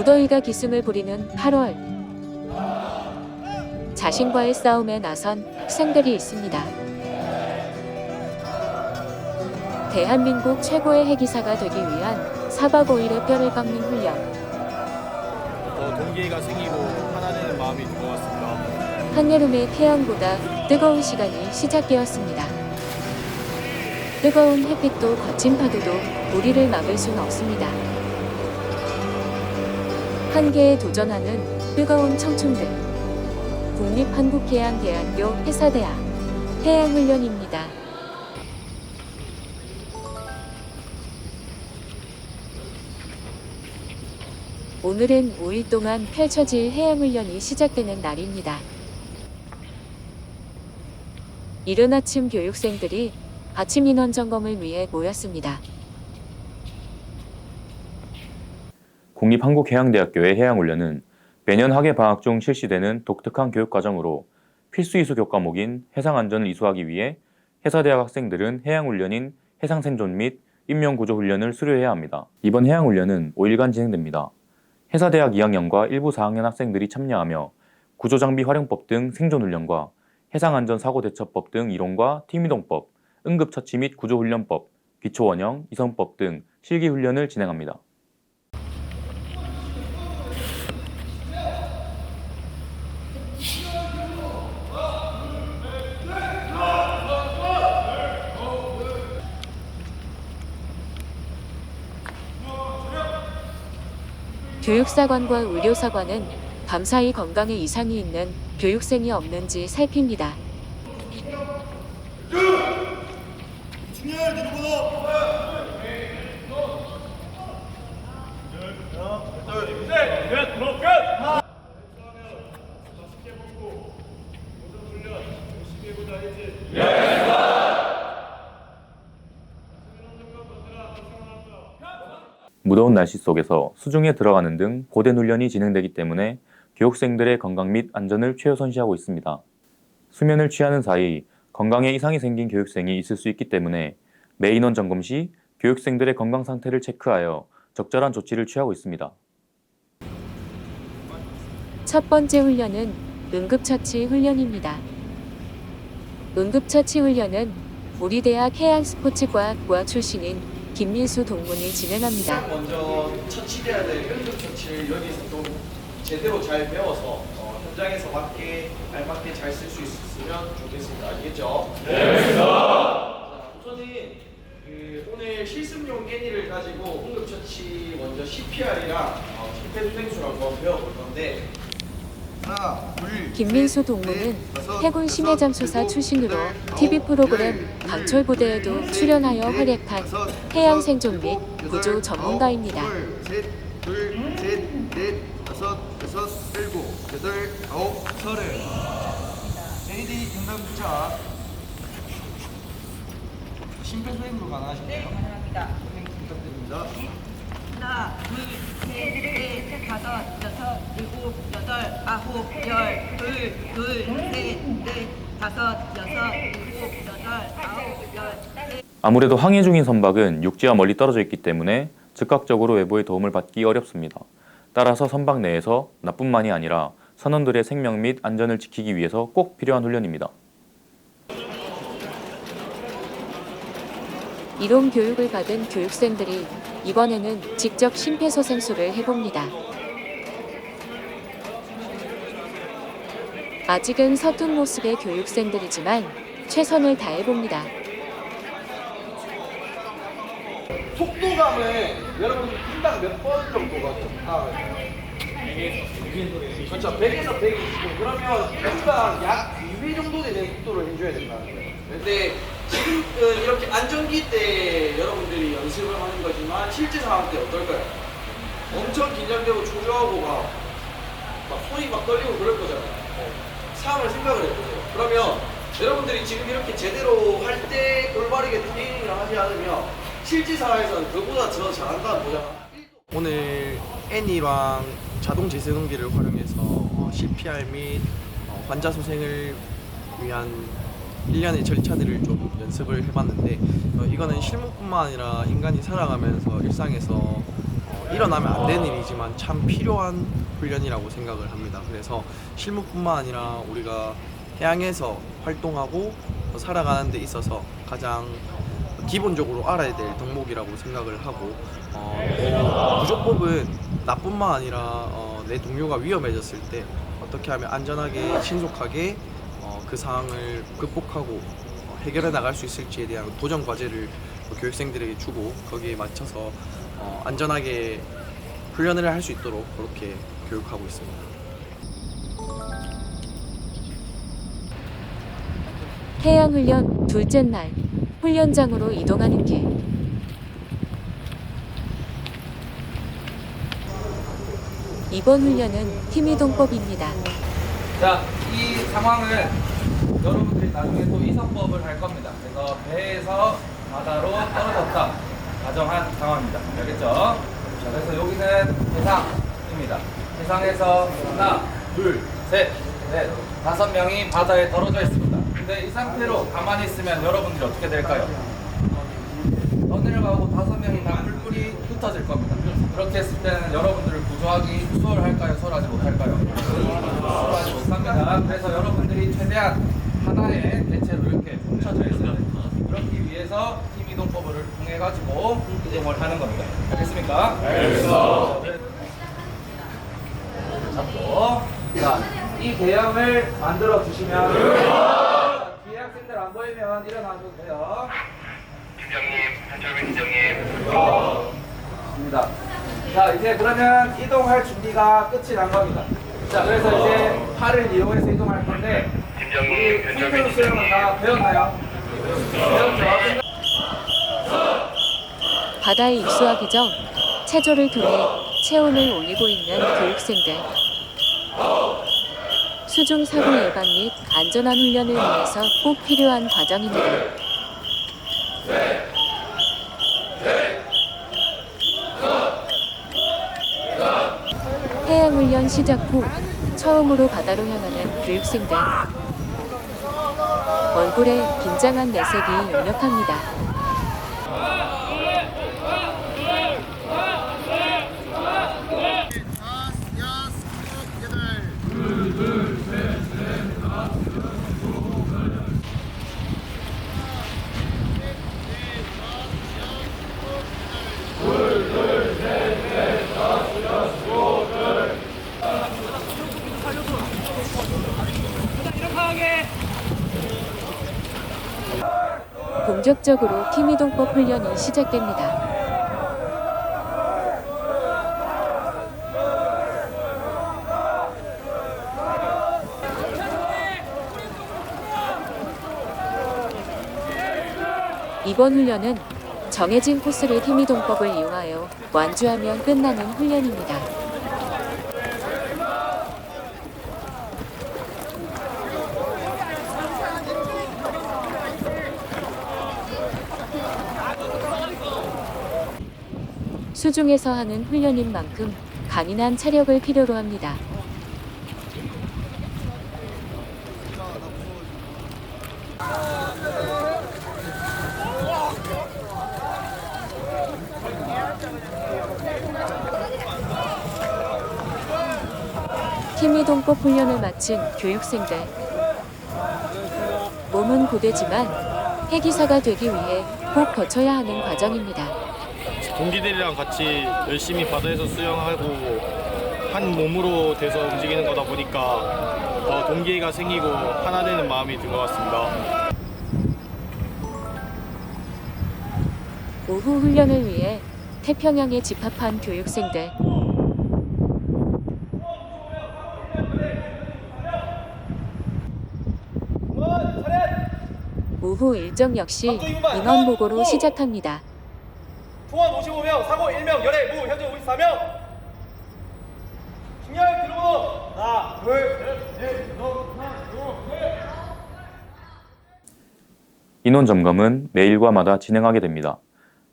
무더위가 기승을 부리는 8월. 자신과의 싸움에 나선 학생들이 있습니다. 대한민국 최고의 해기사가 되기 위한 4박 5일의 뼈를 깎는 훈련. 더 동기가 생기고 하나 되는 마음이 든것 같습니다. 한여름의 태양보다 뜨거운 시간이 시작되었습니다. 뜨거운 햇빛도 거친 파도도 우리를 막을 수는 없습니다. 한계에 도전하는 뜨거운 청춘들. 국립한국해양대학교 해사대학 해양훈련입니다. 오늘은 5일 동안 펼쳐질 해양훈련이 시작되는 날입니다. 이른 아침 교육생들이 아침 인원 점검을 위해 모였습니다. 국립한국해양대학교의 해양훈련은 매년 학예 방학 중 실시되는 독특한 교육 과정으로 필수 이수 교과목인 해상안전을 이수하기 위해 해사대학 학생들은 해양훈련인 해상생존 및 인명구조훈련을 수료해야 합니다. 이번 해양훈련은 5일간 진행됩니다. 해사대학 2학년과 일부 4학년 학생들이 참여하며 구조장비 활용법 등 생존훈련과 해상안전사고대처법 등 이론과 팀이동법, 응급처치 및 구조훈련법, 기초원형, 이성법 등 실기훈련을 진행합니다. 교육사관과 의료사관은 밤사이 건강에 이상이 있는 교육생이 없는지 살핍니다. 무더운 날씨 속에서 수중에 들어가는 등 고된 훈련이 진행되기 때문에 교육생들의 건강 및 안전을 최우선시하고 있습니다. 수면을 취하는 사이 건강에 이상이 생긴 교육생이 있을 수 있기 때문에 매 인원 점검 시 교육생들의 건강 상태를 체크하여 적절한 조치를 취하고 있습니다. 첫 번째 훈련은 응급처치 훈련입니다. 응급처치 훈련은 우리 대학 해양스포츠과학과 출신인 김민수 동문이 진행합니다. 먼저 처치돼야 될 응급 처치를 여기서 좀 제대로 잘 배워서 어, 현장에서 맞게 알맞게 잘 쓸 수 있으면 좋겠습니다. 알겠죠? 네, 알겠습니다. 우선은 그 오늘 실습용 깨니를 가지고 응급 처치 먼저 CPR이랑 어, 심폐소생술을 한번 배워볼 건데 김민수 셋, 동무는 해군 심해잠수사 출신으로 TV 프로그램 열, 강철 부대에도 둘, 출연하여 셋, 활약한 해양 생존 및 구조 전문가입니다. JD 경남부차 심폐소생으로 가능하신가요? 가능합니다. 부탁드립니다. 하나, 둘, 셋, 넷, 다섯, 여섯, 일곱, 여덟, 아홉, 열, 둘, 둘, 셋, 넷, 다섯, 여섯, 일곱, 여덟, 아홉, 열, 셋. 아무래도 항해 중인 선박은 육지와 멀리 떨어져 있기 때문에 즉각적으로 외부의 도움을 받기 어렵습니다. 따라서 선박 내에서 나뿐만이 아니라 선원들의 생명 및 안전을 지키기 위해서 꼭 필요한 훈련입니다. 이론 교육을 받은 교육생들이 이번에는 직접 심폐소생술을 해봅니다. 아직은 서툰 모습의 교육생들이지만 최선을 다해봅니다. 속도감은 여러분 분당 몇 번 정도가 좋다? 그렇죠. 100에서 120. 그러면 분당 약 2회 정도 되는 속도를 해줘야 된다는 거예요. 근데 지금은 이렇게 안전기 때 여러분들이 연습을 하는 거지 만 실제 상황 때 어떨까요? 엄청 긴장되고 초조하고 막, 막 손이 막 떨리고 그럴 거잖아요. 상황을 생각을 해보세요. 그러면 여러분들이 지금 이렇게 제대로 할 때 올바르게 트레이닝을 하지 않으면 실제 상황에서는 그보다 더 잘한다는 보장. 오늘 애니랑 자동 제세동기를 활용해서 어, CPR 및 어, 환자 소생을 위한 일련의 절차들을 좀 연습을 해봤는데 어, 이거는 실무뿐만 아니라 인간이 살아가면서 일상에서 어, 일어나면 안 되는 일이지만 참 필요한 훈련이라고 생각을 합니다. 그래서 실무뿐만 아니라 우리가 해양에서 활동하고 살아가는 데 있어서 가장 기본적으로 알아야 될 덕목이라고 생각을 하고 어, 또 구조법은 나뿐만 아니라 어, 내 동료가 위험해졌을 때 어떻게 하면 안전하게 신속하게 어, 그 상황을 극복하고 어, 해결해 나갈 수 있을지에 대한 도전 과제를 교육생들에게 주고 거기에 맞춰서 어, 안전하게 훈련을 할 수 있도록 그렇게 교육하고 있습니다. 해양훈련 둘째 날 훈련장으로 이동하는 길. 이번 훈련은 팀 이동법입니다. 자, 이 상황을 여러분들이 나중에 또 이성법을 할 겁니다. 그래서 배에서 바다로 떨어졌다. 가정한 상황입니다. 알겠죠? 자, 그래서 여기는 해상입니다. 해상에서 하나, 둘, 셋, 넷, 다섯 명이 바다에 떨어져 있습니다. 근데 이 상태로 가만히 있으면 여러분들이 어떻게 될까요? 떠내려가고 다섯 명이 다 뿔뿔이 흩어질 겁니다. 그렇게 했을 때는 여러분들을 구조하기 수월할까요? 수월하지 못할까요? 수월하지 못합니다. 그래서 여러분들이 최대한 하나의 대체로 이렇게 뭉쳐져 있어야 됩니다. 그렇기 위해서 팀 이동법을 통해 가지고 이동을 하는 겁니다. 알겠습니까? 알겠습니다. 잡고 자, 이 대형을 만들어 주시면 뒤에 학생들 안 보이면 일어나셔도 돼요. 입니다. 자, 이제 그러면 이동할 준비가 끝이 난 겁니다. 자, 그래서 이제 팔을 이용해서 이동할 건데, 우리 생존 수영은 다 배웠나요? 배웠죠? 바다에 입수하기 전 체조를 통해 체온을 올리고 있는 교육생들. 수중 사고 예방 및 안전한 훈련을 위해서 꼭 필요한 과정입니다. 해양 훈련 시작 후 처음으로 바다로 향하는 교육생들. 얼굴에 긴장한 내색이 역력합니다. 본격적으로 팀이동법 훈련이 시작됩니다. 이번 훈련은 정해진 코스를 팀이동법을 이용하여 완주하면 끝나는 훈련입니다. 수중에서 하는 훈련인 만큼 강인한 체력을 필요로 합니다. 팀이동법 훈련을 마친 교육생들. 몸은 고되지만 해기사가 되기 위해 꼭 거쳐야 하는 과정입니다. 동기들이랑 같이 열심히 바다에서 수영하고 한 몸으로 돼서 움직이는 거다 보니까 더 동기가 생기고 하나 되는 마음이 든 것 같습니다. 오후 훈련을 위해 태평양에 집합한 교육생들. 오후 일정 역시 인원 보고로 시작합니다. 통원 55명, 사고 1명, 열애 무, 현재 54명. 중요한 들어오고 하나, 둘, 셋, 넷, 하나, 둘, 셋. 인원 점검은 매 일과마다 진행하게 됩니다.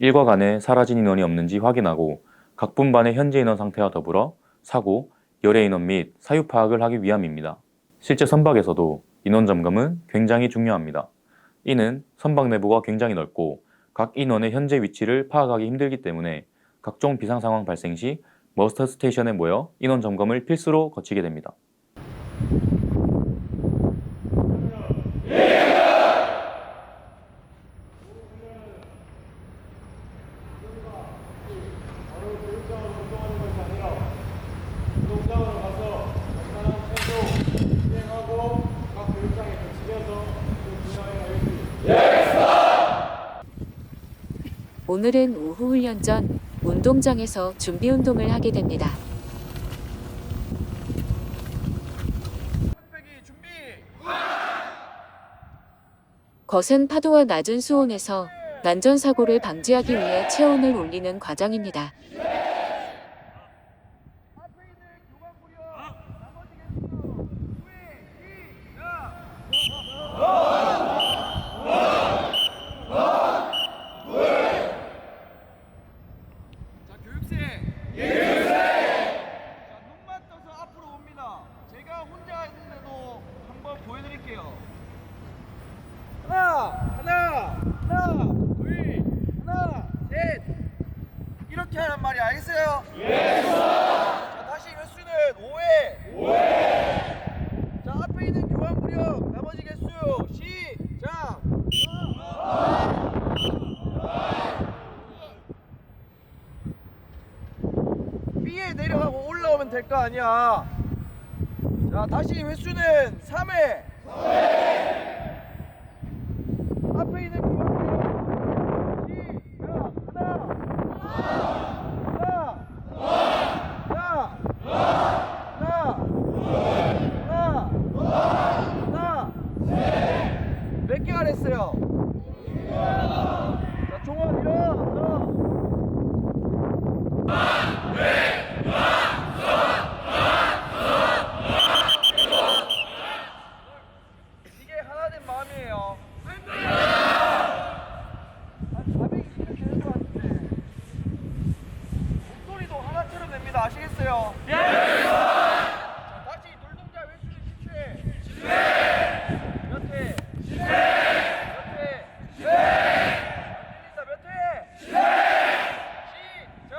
일과 간에 사라진 인원이 없는지 확인하고 각 분반의 현재 인원 상태와 더불어 사고, 열애 인원 및 사유 파악을 하기 위함입니다. 실제 선박에서도 인원 점검은 굉장히 중요합니다. 이는 선박 내부가 굉장히 넓고 각 인원의 현재 위치를 파악하기 힘들기 때문에 각종 비상 상황 발생 시 머스터 스테이션에 모여 인원 점검을 필수로 거치게 됩니다. 오늘은 오후 훈련 전 운동장에서 준비 운동을 하게 됩니다. 거센 파도와 낮은 수온에서 난전 사고를 방지하기 위해 체온을 올리는 과정입니다. 자, 교육생. 교육생. 자, 눈만 떠서 앞으로 옵니다. 제가 혼자 있는데도 한번 보여드릴게요. 하나, 하나, 하나, 둘, 하나, 셋. 이렇게 하란 말이 알겠어요? 예. 자, 다시 횟수는 5회. 5회. 자, 앞에 있는 교환 무력 나머지 개수 시작. B에 내려가고 올라오면 될 거 아니야. 자, 다시 횟수는 3회. 앞에 있는 그 시작. 하나. 하나. 하나. 하나. 하나. 하나. 몇 개가 됐어요? 자, 종원 일어서. 이게 하나 된 마음이에요. 한 420명 되는 것 같은데. 목소리도 하나처럼 됩니다. 아시겠어요? 예! 자, 다시 돌동자 횟수는 10회. 10회. 몇 회? 10회. 몇 회? 10회. 들린다. 몇 회? 10회. 시작.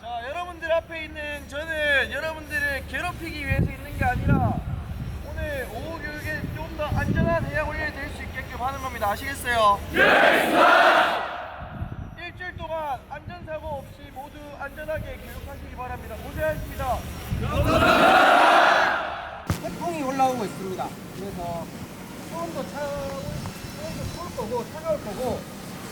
자, 여러분들 앞에 있는 저는 여러분들을 괴롭히기 위해서 있는 게 아니라 오늘 오후 교육에 좀 더 안전한 해양 훈련이 될 수 있게끔 아시겠어요? 예, 일주일 동안 안전사고 없이 모두 안전하게 교육하시기 바랍니다. 고생하셨습니다. 태풍이 올라오고 있습니다. 그래서 수온도 차, 수온도 추울 거고 차가울 거고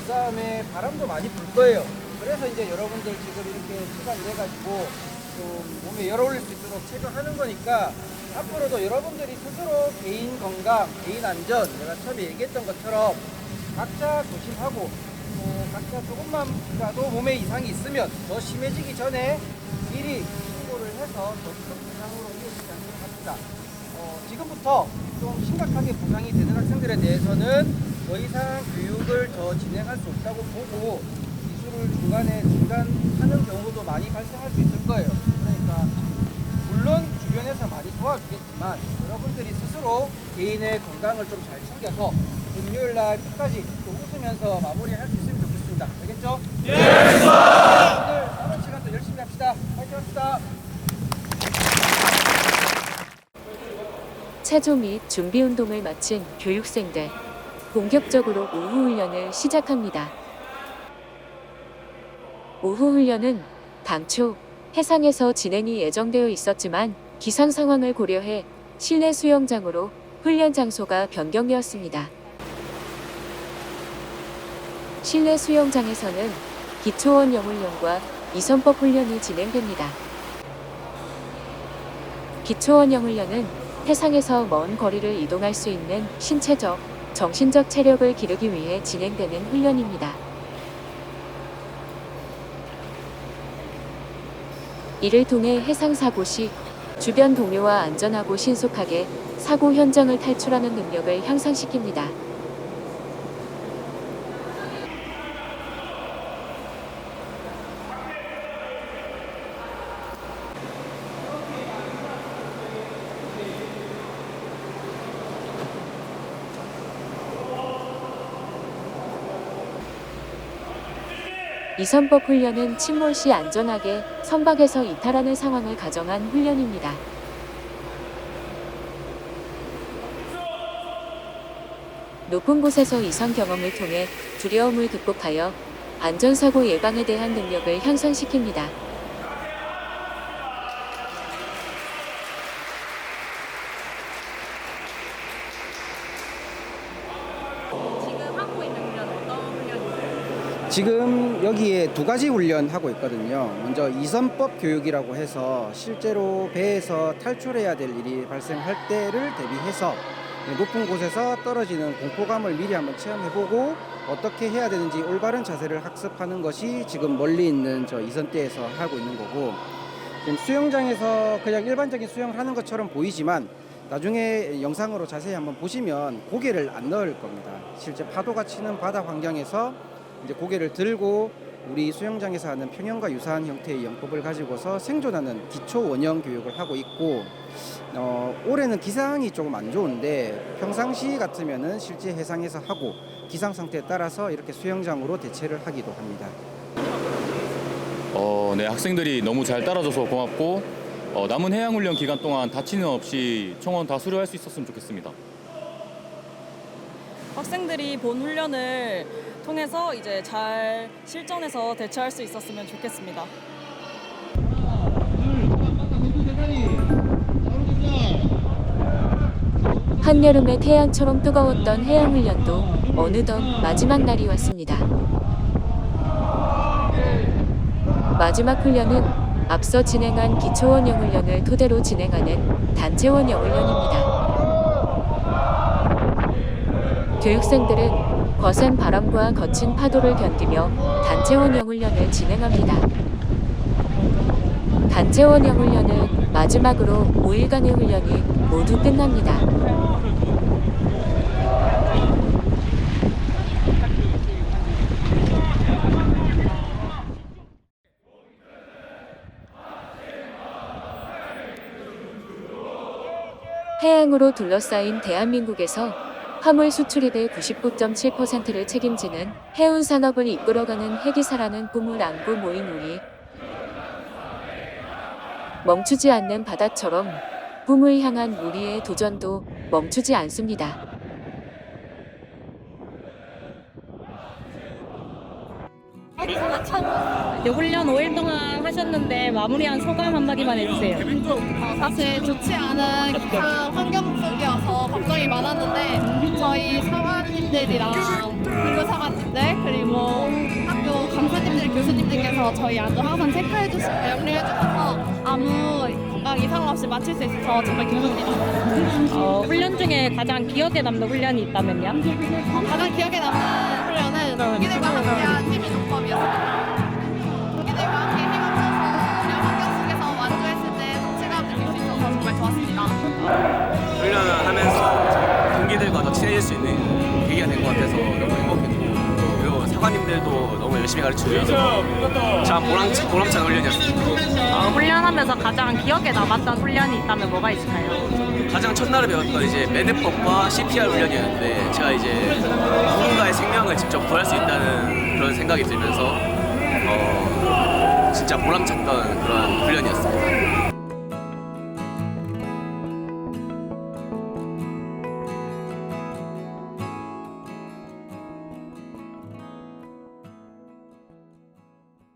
그 다음에 바람도 많이 불 거예요. 그래서 이제 여러분들 지금 이렇게 시간이 돼가지고 좀 몸에 열 올릴 수 있도록 체크하는 거니까 앞으로도 여러분들이 스스로 개인 건강, 개인 안전 내가 처음에 얘기했던 것처럼 각자 조심하고 또 각자 조금만이라도 몸에 이상이 있으면 더 심해지기 전에 미리 신고를 해서 더큰 부상으로 이어지지 않도록 합시다. 어, 지금부터 좀 심각하게 부상이 되는 학생들에 대해서는 더 이상 교육을 더 진행할 수 없다고 보고 기술을 중간에 중단하는 경우도 많이 발생할 수 있을 거예요. 그러니까 물론 주변에서 많이 도와주겠지만 여러분들이 스스로 개인의 건강을 좀 잘 챙겨서 금요일 날 끝까지 좀 웃으면서 마무리할 수 있으면 좋겠습니다. 알겠죠? 예! 오늘 남은 시간도 열심히 합시다. 파이팅 합시다. 체조 및 준비 운동을 마친 교육생들 본격적으로 오후 훈련을 시작합니다. 오후 훈련은 당초 해상에서 진행이 예정되어 있었지만 기상 상황을 고려해 실내 수영장으로 훈련 장소가 변경되었습니다. 실내 수영장에서는 기초원 영훈련과 이선법 훈련이 진행됩니다. 기초원 영훈련은 해상에서 먼 거리를 이동할 수 있는 신체적, 정신적 체력을 기르기 위해 진행되는 훈련입니다. 이를 통해 해상 사고 시 주변 동료와 안전하고 신속하게 사고 현장을 탈출하는 능력을 향상시킵니다. 이선법 훈련은 침몰 시 안전하게 선박에서 이탈하는 상황을 가정한 훈련입니다. 높은 곳에서 이상 경험을 통해 두려움을 극복하여 안전사고 예방에 대한 능력을 향상시킵니다. 지금 하고 있는 훈련은 어떤 훈련이세요? 지금 여기에 두 가지 훈련 하고 있거든요. 먼저 이선법 교육이라고 해서 실제로 배에서 탈출해야 될 일이 발생할 때를 대비해서 높은 곳에서 떨어지는 공포감을 미리 한번 체험해보고 어떻게 해야 되는지 올바른 자세를 학습하는 것이 지금 멀리 있는 저 이선대에서 하고 있는 거고 지금 수영장에서 그냥 일반적인 수영을 하는 것처럼 보이지만 나중에 영상으로 자세히 한번 보시면 고개를 안 넣을 겁니다. 실제 파도가 치는 바다 환경에서 이제 고개를 들고 우리 수영장에서 하는 평형과 유사한 형태의 영법을 가지고서 생존하는 기초 원형 교육을 하고 있고 어, 올해는 기상이 조금 안 좋은데 평상시 같으면은 실제 해상에서 하고 기상 상태에 따라서 이렇게 수영장으로 대체를 하기도 합니다. 어, 네, 학생들이 너무 잘 따라줘서 고맙고 어, 남은 해양 훈련 기간 동안 다치는 없이 총원 다 수료할 수 있었으면 좋겠습니다. 학생들이 본 훈련을 통해서 이제 잘 실전에서 대처할 수 있었으면 좋겠습니다. 한여름의 태양처럼 뜨거웠던 해양훈련도 어느덧 마지막 날이 왔습니다. 마지막 훈련은 앞서 진행한 기초원형 훈련을 토대로 진행하는 단체원형 훈련입니다. 교육생들은 거센 바람과 거친 파도를 견디며 단체원형 훈련을 진행합니다. 단체원형 훈련은 마지막으로 5일간의 훈련이 모두 끝납니다. 해양으로 둘러싸인 대한민국에서 화물 수출입의 99.7%를 책임지는 해운 산업을 이끌어가는 해기사라는 꿈을 안고 모인 우리 멈추지 않는 바다처럼 꿈을 향한 우리의 도전도 멈추지 않습니다. 네, 훈련 5일 동안 하셨는데 마무리한 소감 한마디만 해주세요. 사실 좋지 않은 기상 환경 속이어서 걱정이 많았는데 저희 사관님들이랑 근로사관님들 그리고 학교 강사님들 교수님들께서 저희 안도 항상 체크해 주시고 영리해 주셔서 아무 건강 이상 없이 마칠 수 있어서 정말 기쁩니다. 어, 훈련 중에 가장 기억에 남는 훈련이 있다면요? 가장 기억에 남는 훈련은 동기들과 함께한 힘이 농법이었습니다. 친해질 수 있는 계기가 된 것 같아서 너무 행복했고 그리고 사관님들도 너무 열심히 가르쳐 주셔서 참 보람찬, 보람찬 훈련이었습니다. 어, 훈련하면서 가장 기억에 남았던 훈련이 있다면 뭐가 있을까요? 가장 첫날에 배웠던 이제 매듭법과 CPR 훈련이었는데 제가 이제 누군가의 생명을 직접 구할 수 있다는 그런 생각이 들면서 어, 진짜 보람찼던 그런 훈련이었습니다.